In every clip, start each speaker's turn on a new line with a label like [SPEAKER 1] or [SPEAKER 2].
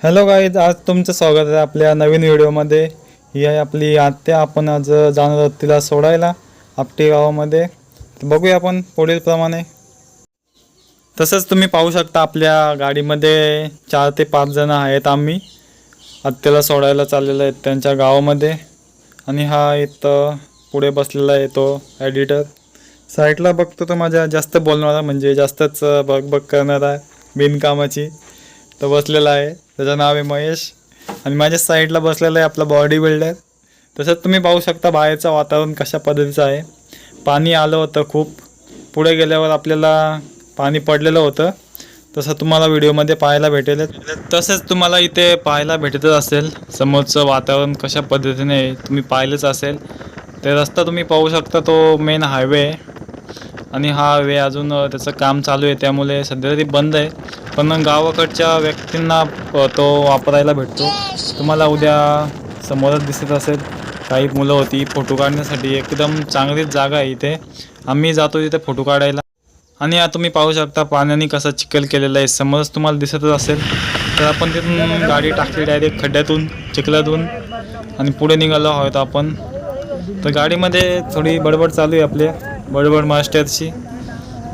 [SPEAKER 1] Hello guys आज तुमचं स्वागत आहे आपल्या नवीन व्हिडिओमध्ये. ही आहे आपली आत्या. आपण आज जाणार आहोत तिला सोडायला आपटी गावामध्ये. बघूया आपण पुढील प्रमाणे. तसंच तुम्ही पाहू शकता आपल्या गाडीमध्ये चार ते पाच जण आहेत आम्ही. आत्याला सोडायला चाललेलं आहेत त्यांच्या गावामध्ये. आणि हा इथं पुढे बसलेला आहे तो ॲडिटर साईडला बघतो तो माझ्या जास्त बोलणारा म्हणजे जास्तच बघ बघ करणारा बिनकामाची. तो बसलेला आहे. त्याचं नाव आहे महेश. आणि माझ्या साईडला बसलेला आहे आपला बॉडी बिल्डर तसंच तुम्ही पाहू शकता बाहेरचं वातावरण कशा पद्धतीचं आहे. पाणी आलं होतं खूप. पुढे गेल्यावर आपल्याला पाणी पडलेलं होतं. तसं तुम्हाला व्हिडिओमध्ये पाहायला भेटेल तसेच तुम्हाला इथे पाहायला भेटतच असेल. समोरचं वातावरण कशा पद्धतीने तुम्ही पाहिलंच असेल. ते रस्ता तुम्ही पाहू शकता तो मेन हायवे आहे. आणि हा वे अजून त्याचं काम चालू आहे त्यामुळे सध्या तरी बंद आहे. पण गावाकडच्या व्यक्तींना तो वापरायला भेटतो. तुम्हाला उद्या समोरच दिसत असेल काही मुलं होती फोटो काढण्यासाठी एकदम चांगलीच जागा आहे इथे. आम्ही जातो तिथे फोटो काढायला. आणि आता तुम्ही पाहू शकता पाण्याने कसं चिखल केलेलं आहे. समोरच तुम्हाला दिसतच असेल. तर आपण तिथून गाडी टाकली डायरेक्ट खड्ड्यातून चिखलातून. आणि पुढे निघालो आहोत आपण. तर गाडीमध्ये थोडी बडबड चालू आहे आपल्या बडबड मास्टरची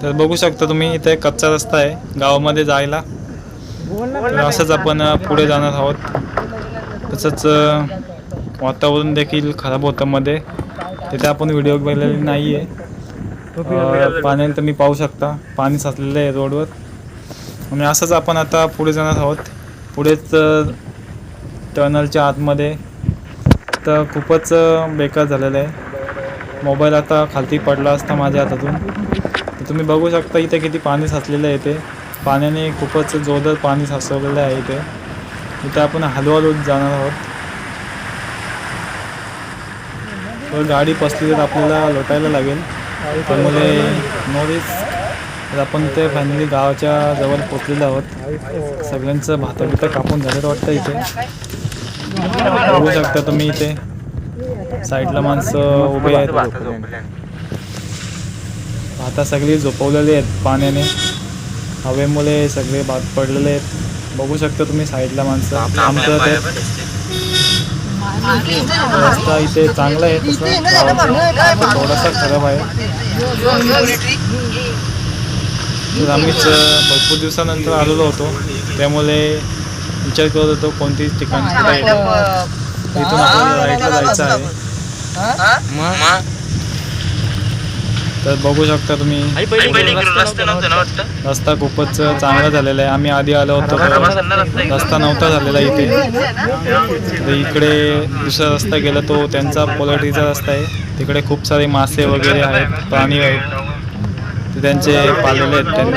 [SPEAKER 1] तर बघू शकता तुम्ही इथे कच्चा रस्ता आहे गावामध्ये जायला. तर असंच आपण पुढे जाणार आहोत. तसंच वातावरण देखील खराब होतं मध्ये. तिथे आपण व्हिडिओ बघलेले नाही आहे पाण्याने तुम्ही पाहू शकता पाणी साचलेलं आहे रोडवर. आणि असंच आपण आता पुढे जाणार आहोत. पुढेच टनलच्या आतमध्ये. तर खूपच बेकार झालेलं आहे. मोबाईल आता खालती पडला असता माझ्या हातातून. तर तुम्ही बघू शकता इथे किती पाणी साचलेलं आहे ते पाण्याने खूपच जोरदार पाणी साचवलेलं आहे इथे. इथे आपण हळूहळू जाणार आहोत. तर गाडी पसली तर आपल्याला लोटायला लागेल. त्यामुळे नो रिस्क तर आपण ते फायनली गावाच्या जवळ पोचलेलो आहोत. सगळ्यांचं भातं बितं कापून झालेलं वाटतं इथे. बघू शकता तुम्ही इथे. साईडला माणसं उभे आहेत. आता सगळी झोपवलेली आहेत पाण्याने. हवेमुळे सगळे भात पडलेले आहेत. बघू शकता तुम्ही साईडला माणसं. काम करत आहेत रस्ता इथे चांगला आहे. तसं थोडासा खराब आहे. तर आम्हीच भरपूर दिवसानंतर आलेलो होतो. त्यामुळे विचार करत होतो कोणती ठिकाण आहे इथून आपल्याला राईटला जायचं आहे. तर बघू शकता तुम्ही. रस्ता खूपच चांगला झालेला आहे. आम्ही आधी आलो होतो रस्ता नव्हता झालेला इथे. तर इकडे दुसरा रस्ता गेला तो त्यांचा पोलाटीचा रस्ता आहे. तिकडे खूप सारे मासे वगैरे आहेत प्राणी आहेत. ते त्यांचे पाळलेले आहेत त्यांनी.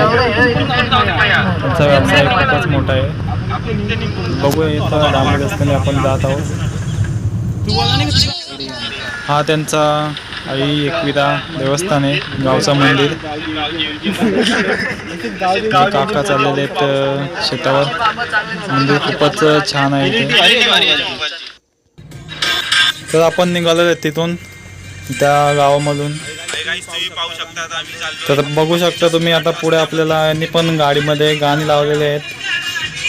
[SPEAKER 1] त्यांचा व्यवसाय खूपच मोठा आहे. बघूया इथं रस्त्याने आपण जात आहोत. हा त्यांचा आई एकविरा देवस्थान आहे गावचं मंदिर. काका चाललेले आहेत शेतावर. मंदिर खूपच छान आहे इथे. तर आपण निघालो आहे तिथून त्या गावामधून. तर बघू शकता तुम्ही आता पुढे आपल्याला यांनी पण गाडीमध्ये गाणी लावलेले आहेत.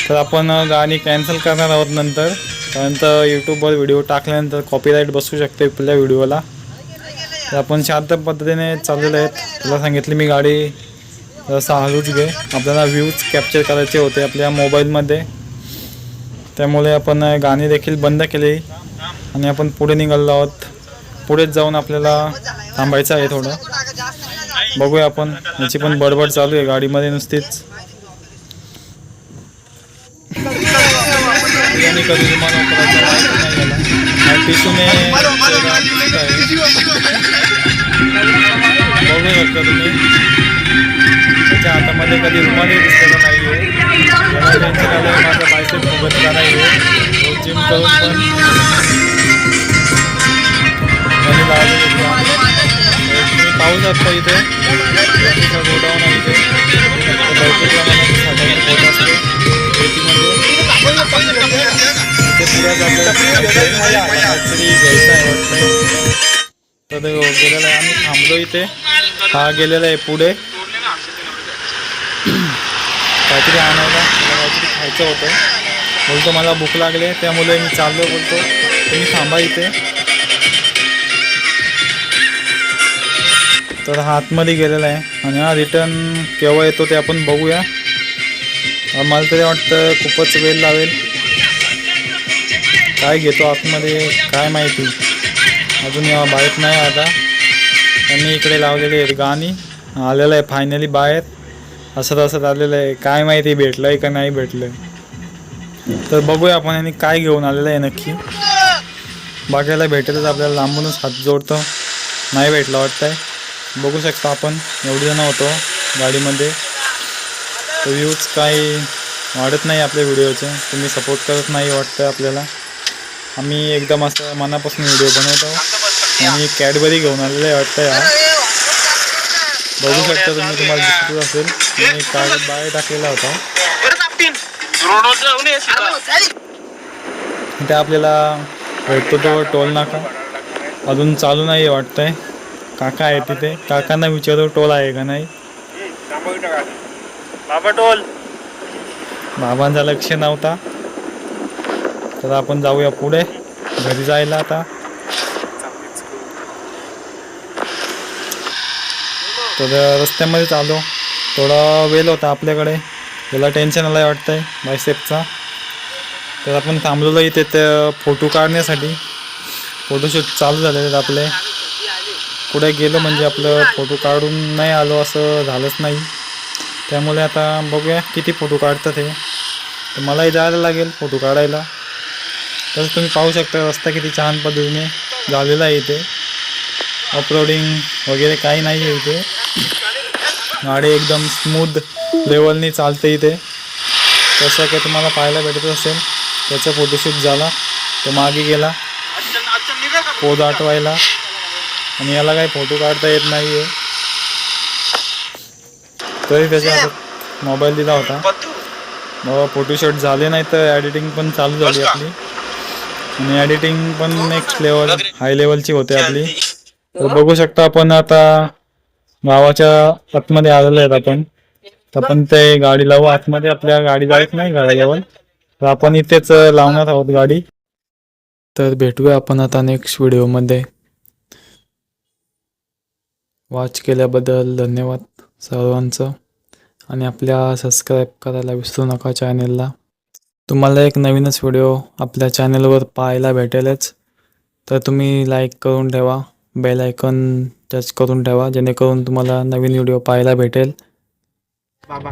[SPEAKER 1] तर आपण गाणी कॅन्सल करणार आहोत नंतर. त्यानंतर यूट्यूबवर व्हिडिओ टाकल्यानंतर कॉपीराईट बसू शकते आपल्या व्हिडिओला. तर आपण शांत पद्धतीने चाललेले आहेत. तुला सांगितली मी गाडी जसं हलूच घे. आपल्याला व्ह्यूज कॅप्चर करायचे होते आपल्या मोबाईलमध्ये त्यामुळे आपण गाणी देखील बंद केली. आणि आपण पुढे निघालो आहोत. पुढेच जाऊन आपल्याला थांबायचं आहे थोडं. बघूया आपण. याची पण बडबड चालू आहे गाडीमध्ये नुसतीच. आणि कधी विमान वापरायचा नाही गेला आणि टिशूने बघू शकता तुम्ही. त्याच्या हातामध्ये कधी रुमालही दिसलेला नाही आहे याला टेन्शन आलं माझा बायसेप फुगत का नाही आहे जिम करून पण तर आहे आम्ही थांबलो इथे हा गेलेला आहे पुढे काहीतरी आणायला. काहीतरी खायचं होतं बोलतो मला भूक लागले त्यामुळे मी चाललो बोलतो तुम्ही थांबा इथे तर हा आतमध्ये गेलेला आहे. आणि हा रिटर्न केव्हा येतो ते आपण बघूया. मला तरी वाटतं खूपच वेळ लावेल काय घेतो आतमध्ये काय माहिती? अजून या बाहेर नाही आता. त्यांनी इकडे लावलेली आहेत गाणी. आलेलं आहे फायनली बाहेर. असं असत आलेलं आहे. काय माहिती भेटलं आहे का नाही भेटलं तर बघूया आपण यांनी काय घेऊन आलेलं आहे नक्की. बघायला भेटेलच आपल्याला लांबूनच हात जोडतो. नाही भेटला वाटतंय. बघू शकतो आपण. एवढी जण होतो गाडीमध्ये. तर व्ह्यूज काही वाढत नाही आपल्या व्हिडिओचे तुम्ही सपोर्ट करत नाही वाटतं आपल्याला. आम्ही एकदम असं मनापासून व्हिडिओ बनवतो आणि कॅडबरी घेऊन आलेलं आहे वाटतं हा बघू शकता तुम्ही तुम्हाला दिसत असेल. मी कागद बाहेर टाकलेला होता. इथे आपल्याला भेटतो तो टोल नाका. अजून चालू नाही वाटतंय. काका आहे तिथे. काकांना विचारतो टोल आहे का नाही.
[SPEAKER 2] बाबा टोल.
[SPEAKER 1] बाबांचा लक्ष नव्हता. तर आपण जाऊया पुढे. घरी जायला आता. तर रस्त्यामध्येच आलो थोडा वेल होता आपल्याकडे. त्याला टेन्शन आलं वाटतंय बायसेपचा तर आपण थांबलेलो इथे ते फोटो काढण्यासाठी. फोटोशूट चालू झालेले आहेत आपले. पुढे गेलो म्हणजे आपलं फोटो काढून नाही आलो असं झालंच नाही. त्यामुळे आता बघूया किती फोटो काढतात हे. तर मलाही जायला लागेल फोटो काढायला. तर तुम्ही पाहू शकता रस्ता किती छान पद्धतीने झालेला आहे इथे. अपलोडिंग वगैरे काही नाही आहे इथे. गाडी एकदम स्मूथ लेवलनी चालते इथे. तसं काही तुम्हाला पाहायला भेटत असेल त्याचा फोटोशूट झाला. तो मागे गेला. पोज आठवायला आणि याला काही फोटो काढता येत नाही आहे तरी त्याच्या हातात मोबाईल दिला होता. मग फोटोशूट झाले नाही तर ॲडिटिंग पण चालू झाली आपली. आणि ॲडिटिंग पण नेक्स्ट लेवल हाय लेवलची होते आपली. तर बघू शकता आपण आता गावाच्या आतमध्ये आलेलो आहेत आपण. तर आपण ते गाडी लावू. आतमध्ये आपल्या गाडी जायच नाही गाड्याजवळ तर आपण इथेच लावणार आहोत गाडी. तर भेटूया आपण आता नेक्स्ट व्हिडिओमध्ये वॉच केल्याबद्दल धन्यवाद सर्वांचं. आणि आपल्या सबस्क्राईब करायला विसरू नका चॅनेलला तुम्हाला एक नवीनच व्हिडिओ आपल्या चॅनलवर पाहायला भेटेलच. तर तुम्ही लाईक करून ठेवा बेल आयकॉन टच करून ठेवा जेणेकरून तुम्हाला नवीन व्हिडिओ पाहायला भेटेल.
[SPEAKER 2] बाबा.